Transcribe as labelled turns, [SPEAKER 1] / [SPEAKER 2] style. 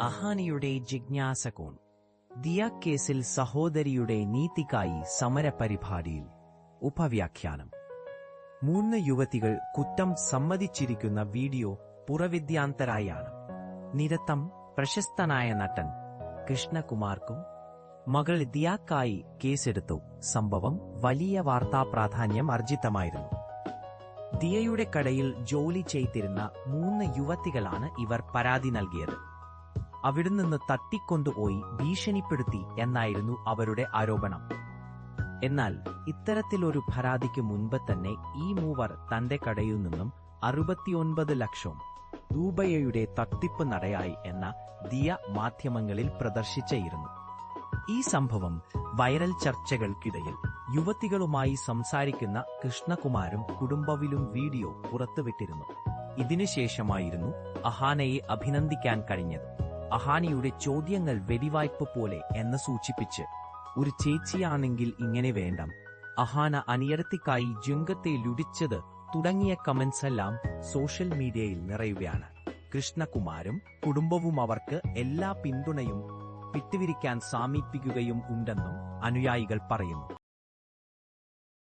[SPEAKER 1] അഹാനയുടെ ജിജ്ഞാസകോൺ. ദിയ കേസിൽ സഹോദരിയുടെ നീതിക്കായി സമരപരിപാടിയിൽ ഉപവ്യാഖ്യാനം. മൂന്ന് യുവതികൾ കുറ്റം സമ്മതിച്ചിരിക്കുന്ന വീഡിയോ പുറവിദ്യാന്തരായാണ്. നിരത്തം പ്രശസ്തനായ നടൻ കൃഷ്ണകുമാർക്കും മകൾ ദിയാക്കായി കേസെടുത്തു. സംഭവം വലിയ വാർത്താ പ്രാധാന്യം അർജിതമായിരുന്നു. ദിയയുടെ കടയിൽ ജോലി ചെയ്തിരുന്ന മൂന്ന് യുവതികളാണ് ഇവർ പരാതി നൽകിയത്. അവിടെ നിന്ന് തട്ടിക്കൊണ്ടുപോയി ഭീഷണിപ്പെടുത്തി എന്നായിരുന്നു അവരുടെ ആരോപണം. എന്നാൽ ഇത്തരത്തിലൊരു പരാതിക്ക് മുൻപ് തന്നെ ഈ മൂവർ തന്റെ കടയിൽ നിന്നും അറുപത്തിയൊൻപത് ലക്ഷം രൂപയുടെ തട്ടിപ്പ് നടയായി എന്ന ദിയ മാധ്യമങ്ങളിൽ പ്രദർശിച്ചയിരുന്നു. ഈ സംഭവം വൈറൽ ചർച്ചകൾക്കിടയിൽ യുവതികളുമായി സംസാരിക്കുന്ന കൃഷ്ണകുമാരും കുടുംബവിലും വീഡിയോ പുറത്തുവിട്ടിരുന്നു. ഇതിനുശേഷമായിരുന്നു അഹാനയെ അഭിനന്ദിക്കാൻ കഴിഞ്ഞത്. അഹാനയുടെ ചോദ്യങ്ങൾ വെടിവായ്പ പോലെ എന്ന് സൂചിപ്പിച്ച് ഒരു ചേച്ചിയാണെങ്കിൽ ഇങ്ങനെ വേണ്ട. അഹാന അനിയടത്തിക്കായി ജുങ്കത്തെ ലുടിച്ചത് തുടങ്ങിയ കമന്റ്സ് എല്ലാം സോഷ്യൽ മീഡിയയിൽ നിറയുകയാണ്. കൃഷ്ണകുമാരും കുടുംബവും അവർക്ക് എല്ലാ പിന്തുണയും വിട്ടുവിരിക്കാൻ സാമീപിക്കുകയും ഉണ്ടെന്നും അനുയായികൾ പറയുന്നു.